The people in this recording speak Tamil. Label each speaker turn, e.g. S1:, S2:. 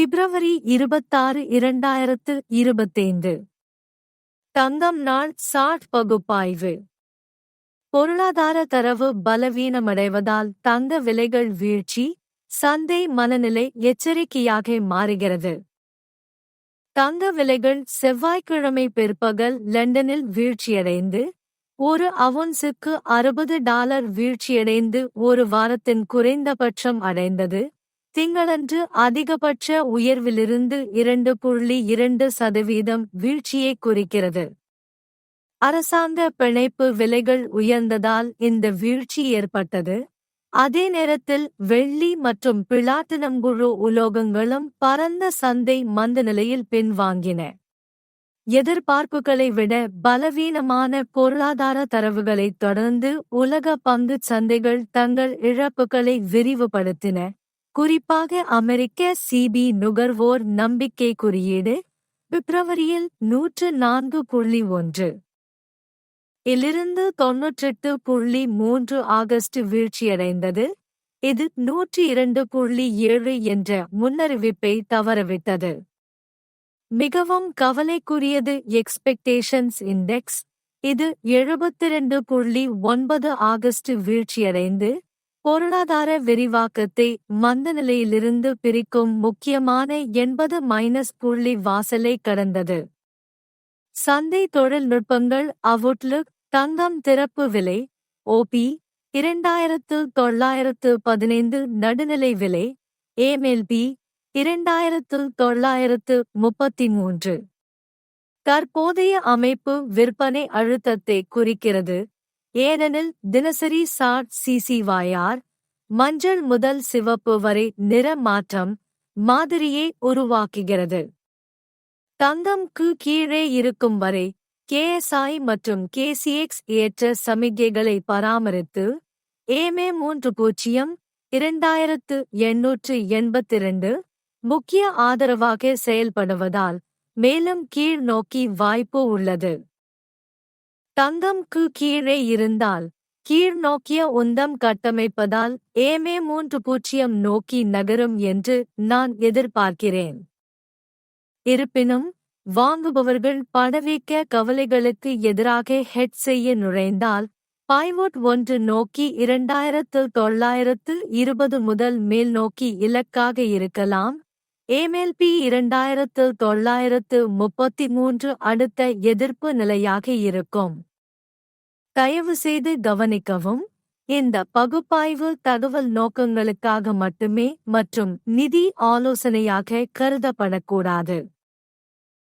S1: பிப்ரவரி இருபத்தாறு இரண்டாயிரத்து இருபத்தைந்து. தங்கம் நாள் சாட் பகுப்பாய்வு. பொருளாதார தரவு பலவீனமடைவதால் தங்க விலைகள் வீழ்ச்சி சந்தை மனநிலை எச்சரிக்கையாக மாறுகிறது. தங்க விலைகள் செவ்வாய்க்கிழமை பிற்பகல் லண்டனில் வீழ்ச்சியடைந்து ஒரு அவுன்ஸுக்கு அறுபது டாலர் வீழ்ச்சியடைந்து ஒரு வாரத்தின் குறைந்தபட்சம் அடைந்தது. திங்களன்று அதிகபட்ச உயர்விலிருந்து இரண்டு புள்ளி இரண்டு சதவீதம் வீழ்ச்சியை குறிக்கிறது. அரசாங்க பிணைப்பு விலைகள் உயர்ந்ததால் இந்த வீழ்ச்சி ஏற்பட்டது. அதே நேரத்தில் வெள்ளி மற்றும் பிளாட்டினங்குழு உலோகங்களும் பரந்த சந்தை மந்த நிலையில் பின்வாங்கின. எதிர்பார்ப்புகளை விட பலவீனமான பொருளாதார தரவுகளைத் தொடர்ந்து உலக பங்குச் சந்தைகள் தங்கள் இழப்புகளை விரிவுபடுத்தின. குறிப்பாக அமெரிக்க சிபி நுகர்வோர் நம்பிக்கை குறியீடு பிப்ரவரியில் நூற்று நான்கு புள்ளி ஒன்று. இலிருந்து தொன்னூற்றெட்டு புள்ளி மூன்று ஆகஸ்ட் வீழ்ச்சியடைந்தது. இது நூற்றி இரண்டு புள்ளி ஏழு என்ற முன்னறிவிப்பை தவறவிட்டது. மிகவும் கவலைக்குரியது எக்ஸ்பெக்டேஷன்ஸ் இண்டெக்ஸ் இது எழுபத்திரண்டு புள்ளி ஒன்பது ஆகஸ்ட் வீழ்ச்சியடைந்து பொருளாதார விரிவாக்கத்தை மந்த நிலையிலிருந்து பிரிக்கும் முக்கியமான எண்பது மைனஸ் புள்ளி வாசலை கடந்தது. சந்தை தொழில்நுட்பங்கள் அவுட்லுக் தங்கம் திறப்பு விலை ஓபி இரண்டாயிரத்து தொள்ளாயிரத்து பதினைந்து நடுநிலை விலை ஏமெல்பி இரண்டாயிரத்து தொள்ளாயிரத்து முப்பத்தி மூன்று. தற்போதைய அமைப்பு விற்பனை அழுத்தத்தை குறிக்கிறது. ஏனெனில் தினசரி சாட் சிசிவாயார் மஞ்சள் முதல் சிவப்பு வரை நிற மாற்றம் மாதிரியை உருவாக்குகிறது. தங்கம்க்கு கீழே இருக்கும் வரை கேஎஸ்ஐ மற்றும் கேசிஎக்ஸ் ஏற்ற சமிகைகளை பராமரித்து ஏமே மூன்று பூஜ்ஜியம் இரண்டாயிரத்து எண்ணூற்று எண்பத்திரண்டு முக்கிய ஆதரவாக செயல்படுவதால் மேலும் கீழ் நோக்கி வாய்ப்பு உள்ளது. தங்கம்க்கு கீழே இருந்தால் கீழ் நோக்கிய உந்தம் கட்டமைப்பதால் ஏமே மூன்று பூஜ்ஜியம் நோக்கி நகரும் என்று நான் எதிர்பார்க்கிறேன். இருப்பினும் வாங்குபவர்கள் பணவீக்க கவலைகளுக்கு எதிராக ஹெட் செய்ய நுழைந்தால் பாய்வோட் ஒன்று நோக்கி இரண்டாயிரத்து தொள்ளாயிரத்து இருபது முதல் மேல் நோக்கி இலக்காக இருக்கலாம் ஏமெல்பி இரண்டாயிரத்து தொள்ளாயிரத்து முப்பத்தி மூன்று அடுத்த எதிர்ப்பு நிலையாக இருக்கும். தயவுசெய்து கவனிக்கவும். இந்த பகுப்பாய்வு தகவல் நோக்கங்களுக்காக மட்டுமே மற்றும் நிதி ஆலோசனையாக கருதப்படக்கூடாது.